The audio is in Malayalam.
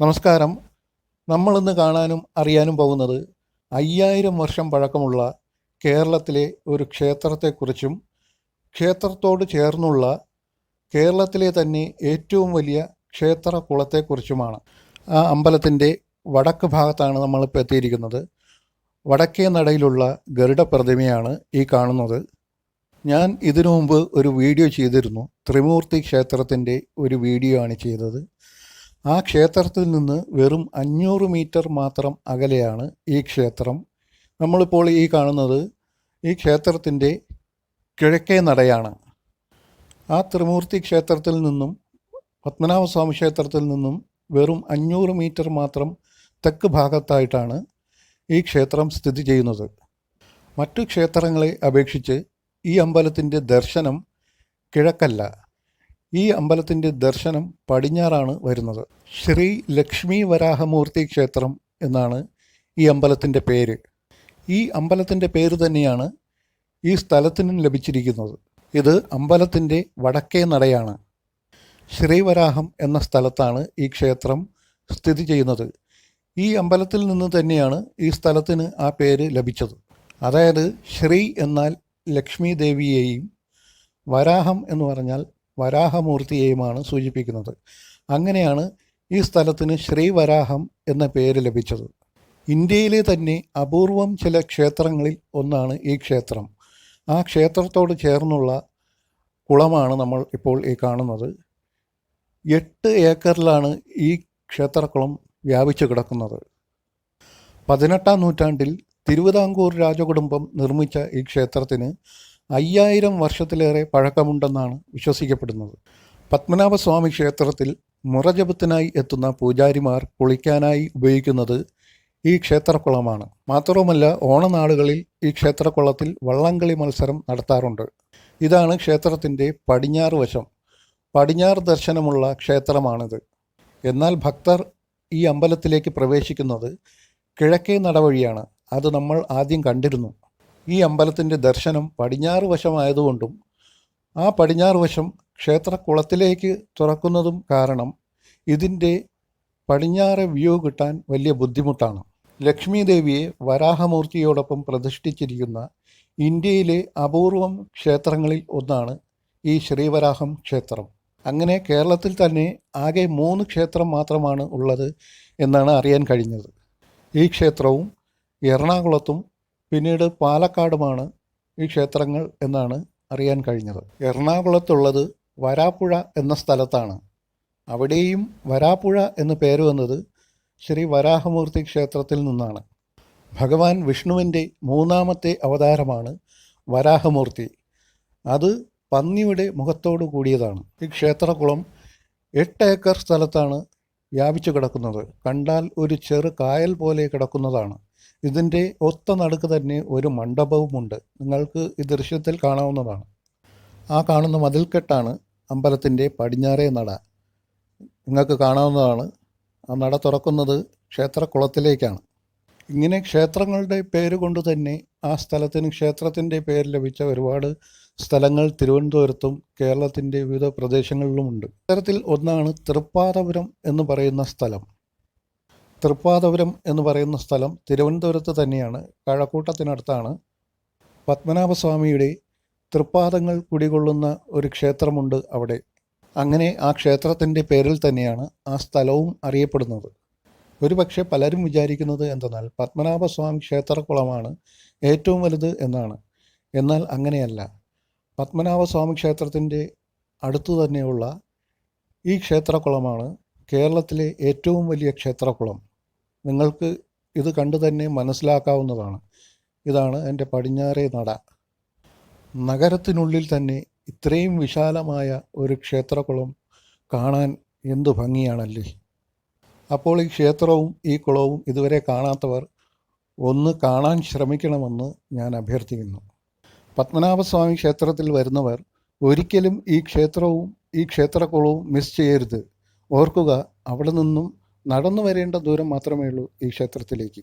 നമസ്കാരം. നമ്മളിന്ന് കാണാനും അറിയാനും പോകുന്നത് അയ്യായിരം വർഷം പഴക്കമുള്ള കേരളത്തിലെ ഒരു ക്ഷേത്രത്തെക്കുറിച്ചും ക്ഷേത്രത്തോട് ചേർന്നുള്ള കേരളത്തിലെ തന്നെ ഏറ്റവും വലിയ ക്ഷേത്ര കുളത്തെക്കുറിച്ചുമാണ് ആ അമ്പലത്തിന്റെ വടക്ക് ഭാഗത്താണ് നമ്മളിപ്പോൾ എത്തിയിരിക്കുന്നത്. വടക്കേ നടയിലുള്ള ഗരുഡ പ്രതിമയാണ് ഈ കാണുന്നത്. ഞാൻ ഇതിനു മുമ്പ് ഒരു വീഡിയോ ചെയ്തിരുന്നു. ത്രിമൂർത്തി ക്ഷേത്രത്തിന്റെ ഒരു വീഡിയോ ആണ് ചെയ്തത്. ആ ക്ഷേത്രത്തിൽ നിന്ന് വെറും അഞ്ഞൂറ് മീറ്റർ മാത്രം അകലെയാണ് ഈ ക്ഷേത്രം. നമ്മളിപ്പോൾ ഈ കാണുന്നത് ഈ ക്ഷേത്രത്തിന്റെ കിഴക്കേ നടയാണ്. ആ ത്രിമൂർത്തി ക്ഷേത്രത്തിൽ നിന്നും പത്മനാഭസ്വാമി ക്ഷേത്രത്തിൽ നിന്നും വെറും അഞ്ഞൂറ് മീറ്റർ മാത്രം തെക്ക് ഭാഗത്തായിട്ടാണ് ഈ ക്ഷേത്രം സ്ഥിതി ചെയ്യുന്നത്. മറ്റു ക്ഷേത്രങ്ങളെ അപേക്ഷിച്ച് ഈ അമ്പലത്തിന്റെ ദർശനം കിഴക്കല്ല. ഈ അമ്പലത്തിന്റെ ദർശനം പടിഞ്ഞാറാണ് വരുന്നത്. ശ്രീ ലക്ഷ്മി വരാഹമൂർത്തി ക്ഷേത്രം എന്നാണ് ഈ അമ്പലത്തിന്റെ പേര്. ഈ അമ്പലത്തിന്റെ പേര് തന്നെയാണ് ഈ സ്ഥലത്തിനും ലഭിച്ചിരിക്കുന്നത്. ഇത് അമ്പലത്തിന്റെ വടക്കേ നടയാണ്. ശ്രീവരാഹം എന്ന സ്ഥലത്താണ് ഈ ക്ഷേത്രം സ്ഥിതി ചെയ്യുന്നത്. ഈ അമ്പലത്തിൽ നിന്ന് തന്നെയാണ് ഈ സ്ഥലത്തിന് ആ പേര് ലഭിച്ചത്. അതായത് ശ്രീ എന്നാൽ ലക്ഷ്മി ദേവിയെയും വരാഹം എന്ന് പറഞ്ഞാൽ വരാഹമൂർത്തിയെയുമാണ് സൂചിപ്പിക്കുന്നത്. അങ്ങനെയാണ് ഈ സ്ഥലത്തിന് ശ്രീവരാഹം എന്ന പേര് ലഭിച്ചത്. ഇന്ത്യയിലെ തന്നെ അപൂർവം ചില ക്ഷേത്രങ്ങളിൽ ഒന്നാണ് ഈ ക്ഷേത്രം. ആ ക്ഷേത്രത്തോട് ചേർന്നുള്ള കുളമാണ് നമ്മൾ ഇപ്പോൾ ഈ കാണുന്നത്. എട്ട് ഏക്കറിലാണ് ഈ ക്ഷേത്രക്കുളം വ്യാപിച്ചു കിടക്കുന്നത്. പതിനെട്ടാം നൂറ്റാണ്ടിൽ തിരുവിതാംകൂർ രാജകുടുംബം നിർമ്മിച്ച ഈ ക്ഷേത്രത്തിന് അയ്യായിരം വർഷത്തിലേറെ പഴക്കമുണ്ടെന്നാണ് വിശ്വസിക്കപ്പെടുന്നത്. പത്മനാഭസ്വാമി ക്ഷേത്രത്തിൽ മുറജപത്തിനായി എത്തുന്ന പൂജാരിമാർ കുളിക്കാനായി ഉപയോഗിക്കുന്നത് ഈ ക്ഷേത്രക്കുളമാണ്. മാത്രവുമല്ല ഓണനാളുകളിൽ ഈ ക്ഷേത്രക്കുളത്തിൽ വള്ളംകളി മത്സരം നടത്താറുണ്ട്. ഇതാണ് ക്ഷേത്രത്തിന്റെ പടിഞ്ഞാറ് വശം. പടിഞ്ഞാർ ദർശനമുള്ള ക്ഷേത്രമാണിത്. എന്നാൽ ഭക്തർ ഈ അമ്പലത്തിലേക്ക് പ്രവേശിക്കുന്നത് കിഴക്കേ നടവഴിയാണ്. അത് നമ്മൾ ആദ്യം കണ്ടിരുന്നു. ഈ അമ്പലത്തിന്റെ ദർശനം പടിഞ്ഞാറ് വശമായതുകൊണ്ടും ആ പടിഞ്ഞാറ് വശം ക്ഷേത്രക്കുളത്തിലേക്ക് തുറക്കുന്നതും കാരണം ഇതിന്റെ പടിഞ്ഞാറ് വ്യൂ കിട്ടാൻ വലിയ ബുദ്ധിമുട്ടാണ്. ലക്ഷ്മി ദേവിയെ വരാഹമൂർത്തിയോടൊപ്പം പ്രതിഷ്ഠിച്ചിരിക്കുന്ന ഇന്ത്യയിലെ അപൂർവം ക്ഷേത്രങ്ങളിൽ ഒന്നാണ് ഈ ശ്രീവരാഹം ക്ഷേത്രം. അങ്ങനെ കേരളത്തിൽ തന്നെ ആകെ മൂന്ന് ക്ഷേത്രം മാത്രമാണ് ഉള്ളത് എന്നാണ് അറിയാൻ കഴിഞ്ഞത്. ഈ ക്ഷേത്രവും എറണാകുളത്തും പിന്നീട് പാലക്കാടുമാണ് ഈ ക്ഷേത്രങ്ങൾ എന്നാണ് അറിയാൻ കഴിഞ്ഞത്. എറണാകുളത്തുള്ളത് വരാപ്പുഴ എന്ന സ്ഥലത്താണ്. അവിടെയും വരാപ്പുഴ എന്ന് പേര് വന്നത് ശ്രീ വരാഹമൂർത്തി ക്ഷേത്രത്തിൽ നിന്നാണ്. ഭഗവാൻ വിഷ്ണുവിന്റെ മൂന്നാമത്തെ അവതാരമാണ് വരാഹമൂർത്തി. അത് പന്നിയുടെ മുഖത്തോടു കൂടിയതാണ്. ഈ ക്ഷേത്രകുളം എട്ട് ഏക്കർ സ്ഥലത്താണ് വ്യാപിച്ചു കിടക്കുന്നത്. കണ്ടാൽ ഒരു ചെറു കായൽ പോലെ കിടക്കുന്നതാണ്. ഇതിന്റെ ഒത്ത നടുക്ക് തന്നെ ഒരു മണ്ഡപവുമുണ്ട്. നിങ്ങൾക്ക് ഈ ദൃശ്യത്തിൽ കാണാവുന്നതാണ്. ആ കാണുന്ന മതിൽക്കെട്ടാണ് അമ്പലത്തിന്റെ പടിഞ്ഞാറേ നട. നിങ്ങൾക്ക് കാണാവുന്നതാണ്. ആ നട തുറക്കുന്നത് ക്ഷേത്രക്കുളത്തിലേക്കാണ് ഇങ്ങനെ ക്ഷേത്രങ്ങളുടെ പേര് കൊണ്ട് തന്നെ ആ സ്ഥലത്തിന് ക്ഷേത്രത്തിന്റെ പേര് ലഭിച്ച ഒരുപാട് സ്ഥലങ്ങൾ തിരുവനന്തപുരത്തും കേരളത്തിന്റെ വിവിധ പ്രദേശങ്ങളിലുമുണ്ട്. ഇത്തരത്തിൽ ഒന്നാണ് തൃപ്പാതപുരം എന്ന് പറയുന്ന സ്ഥലം. തൃപ്പാതപുരം എന്ന് പറയുന്ന സ്ഥലം തിരുവനന്തപുരത്ത് തന്നെയാണ്. കഴക്കൂട്ടത്തിനടുത്താണ്. പത്മനാഭസ്വാമിയുടെ തൃപ്പാദങ്ങൾ കുടികൊള്ളുന്ന ഒരു ക്ഷേത്രമുണ്ട് അവിടെ. അങ്ങനെ ആ ക്ഷേത്രത്തിന്റെ പേരിൽ തന്നെയാണ് ആ സ്ഥലവും അറിയപ്പെടുന്നത്. ഒരുപക്ഷെ പലരും വിചാരിക്കുന്നത് എന്തെന്നാൽ പത്മനാഭസ്വാമി ക്ഷേത്രക്കുളമാണ് ഏറ്റവും വലുത് എന്നാണ്. എന്നാൽ അങ്ങനെയല്ല. പത്മനാഭസ്വാമി ക്ഷേത്രത്തിന്റെ അടുത്തു തന്നെയുള്ള ഈ ക്ഷേത്രക്കുളമാണ് കേരളത്തിലെ ഏറ്റവും വലിയ ക്ഷേത്രക്കുളം നിങ്ങൾക്ക് ഇത് കണ്ടു തന്നെ മനസ്സിലാക്കാവുന്നതാണ്. ഇതാണ് എന്റെ പടിഞ്ഞാറേ നട. നഗരത്തിനുള്ളിൽ തന്നെ ഇത്രയും വിശാലമായ ഒരു ക്ഷേത്രക്കുളം കാണാൻ എന്തു ഭംഗിയാണല്ലേ? അപ്പോൾ ഈ ക്ഷേത്രവും ഈ കുളവും ഇതുവരെ കാണാത്തവർ ഒന്ന് കാണാൻ ശ്രമിക്കണമെന്ന് ഞാൻ അഭ്യർത്ഥിക്കുന്നു. പത്മനാഭസ്വാമി ക്ഷേത്രത്തിൽ വരുന്നവർ ഒരിക്കലും ഈ ക്ഷേത്രവും ഈ ക്ഷേത്രക്കുളവും മിസ് ചെയ്യരുത്. ഓർക്കുക അവിടെ നിന്നും നടന്നു വരേണ്ട ദൂരം മാത്രമേ ഉള്ളൂ ഈ ക്ഷേത്രത്തിലേക്ക്.